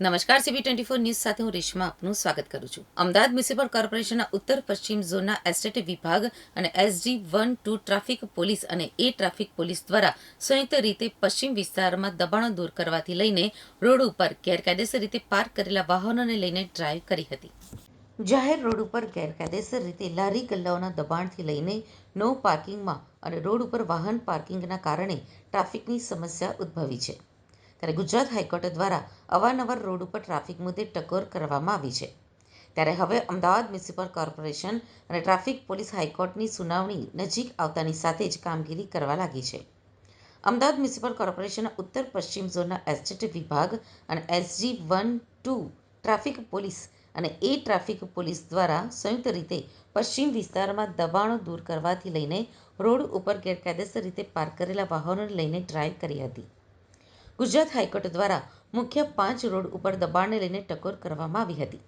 નમસ્કાર CB twenty four news સાથે હું રેશમા આપનું સ્વાગત કરું છું. અમદાવાદ મ્યુનિસિપલ કોર્પોરેશનના ઉત્તર પશ્ચિમ ઝોનના એસ્ટેટ વિભાગ અને SG one two traffic police અને એ ટ્રાફિક પોલીસ દ્વારા સંયુક્ત રીતે પશ્ચિમ વિસ્તારમાં દબાણો દૂર કરવાથી લઈને રોડ ઉપર ગેરકાયદેસર રીતે પાર્ક કરેલા વાહનોને લઈને ડ્રાઈવ કરી હતી. જાહેર રોડ ઉપર ગેરકાયદેસર રીતે લારી ગલ્લાઓના દબાણથી લઈને નો પાર્કિંગમાં અને રોડ ઉપર વાહન પાર્કિંગના કારણે ટ્રાફિકની સમસ્યા ઉદ્ભવી છે. ત્યારે ગુજરાત હાઈકોર્ટ દ્વારા અવારનવાર રોડ ઉપર ટ્રાફિક મુદ્દે ટકોર કરવામાં આવી છે. ત્યારે હવે અમદાવાદ મ્યુનિસિપલ કોર્પોરેશન અને ટ્રાફિક પોલીસ હાઈકોર્ટની સુનાવણી નજીક આવતાની સાથે જ કામગીરી કરવા લાગી છે. અમદાવાદ મ્યુનિસિપલ કોર્પોરેશનના ઉત્તર પશ્ચિમ ઝોનના એસ્ટેટ વિભાગ અને SG one two traffic police અને એ ટ્રાફિક પોલીસ દ્વારા સંયુક્ત રીતે પશ્ચિમ વિસ્તારમાં દબાણો દૂર કરવાથી લઈને રોડ ઉપર ગેરકાયદેસર રીતે પાર્ક કરેલા વાહનોને લઈને ડ્રાઈવ કરી હતી. ગુજરાત હાઈકોર્ટ દ્વારા મુખ્ય પાંચ રોડ ઉપર દબાણને લઈને ટકોર કરવામાં આવી હતી.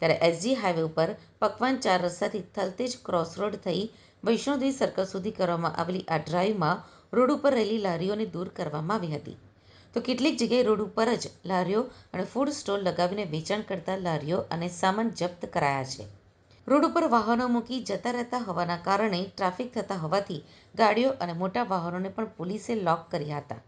ત્યારે એસજી હાઈવે ઉપર પકવાન ચાર રસ્તાથી થલતેજ ક્રોસ રોડ થઈ વૈષ્ણોદેવી સર્કલ સુધી કરવામાં આવેલી આ ડ્રાઈવમાં રોડ ઉપર રહેલી લારીઓને દૂર કરવામાં આવી હતી. તો કેટલીક જગ્યાએ રોડ ઉપર જ લારીઓ અને ફૂડ સ્ટોલ લગાવીને વેચાણ કરતા લારીઓ અને સામાન જપ્ત કરાયા છે. રોડ ઉપર વાહનો મૂકી જતા રહેતા હોવાના કારણે ટ્રાફિક થતા હોવાથી ગાડીઓ અને મોટા વાહનોને પણ પોલીસે લોક કર્યા હતા.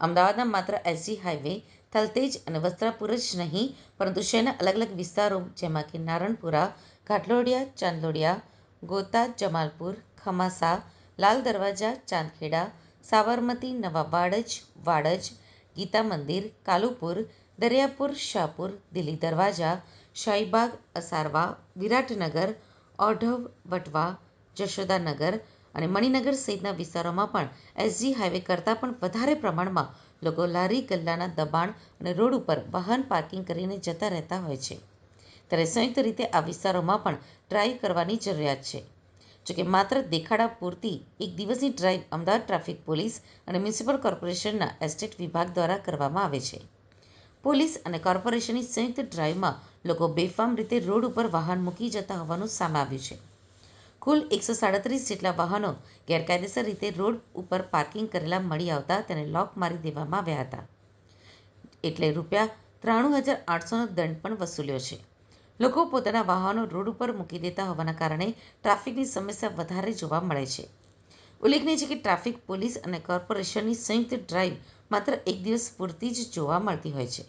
અમદાવાદના માત્ર એસજી હાઈવે થલતેજ અને વસ્ત્રાપુર જ નહીં, પરંતુ શહેરના અલગ અલગ વિસ્તારો જેમાં કે નારણપુરા, ઘાટલોડિયા, ચાંદલોડિયા, ગોતા, જમાલપુર, ખમાસા, લાલ દરવાજા, ચાંદખેડા, સાબરમતી, નવા વાડજ વાડજ, ગીતા મંદિર, કાલુપુર, દરિયાપુર, શાહપુર, દિલ્હી દરવાજા, શાહીબાગ, અસારવા, વિરાટનગર, ઓઢવ, વટવા, જશોદાનગર અને મણિનગર સહિતના વિસ્તારોમાં પણ એસજી હાઈવે કરતાં પણ વધારે પ્રમાણમાં લોકો લારી, ગલ્લાના દબાણ અને રોડ ઉપર વાહન પાર્કિંગ કરીને જતા રહેતા હોય છે. ત્યારે સંયુક્ત રીતે આ વિસ્તારોમાં પણ ડ્રાઈવ કરવાની જરૂરિયાત છે. જોકે માત્ર દેખાડા પૂરતી એક દિવસની ડ્રાઈવ અમદાવાદ ટ્રાફિક પોલીસ અને મ્યુનિસિપલ કોર્પોરેશનના એસ્ટેટ વિભાગ દ્વારા કરવામાં આવે છે. પોલીસ અને કોર્પોરેશનની સંયુક્ત ડ્રાઈવમાં લોકો બેફામ રીતે રોડ ઉપર વાહન મૂકી જતા હોવાનું સામે આવ્યું છે. કુલ એકસો સાડત્રીસ જેટલા વાહનો ગેરકાયદેસર રીતે રોડ ઉપર પાર્કિંગ કરેલા મળી આવતા તેને લોક મારી દેવામાં આવ્યા હતા. એટલે રૂપિયા ત્રાણું હજાર આઠસોનો દંડ પણ વસૂલ્યો છે. લોકો પોતાના વાહનો રોડ ઉપર મૂકી દેતા હોવાના કારણે ટ્રાફિકની સમસ્યા વધારે જોવા મળે છે. ઉલ્લેખનીય છે કે ટ્રાફિક પોલીસ અને કોર્પોરેશનની સંયુક્ત ડ્રાઈવ માત્ર એક દિવસ પૂરતી જ જોવા મળતી હોય છે.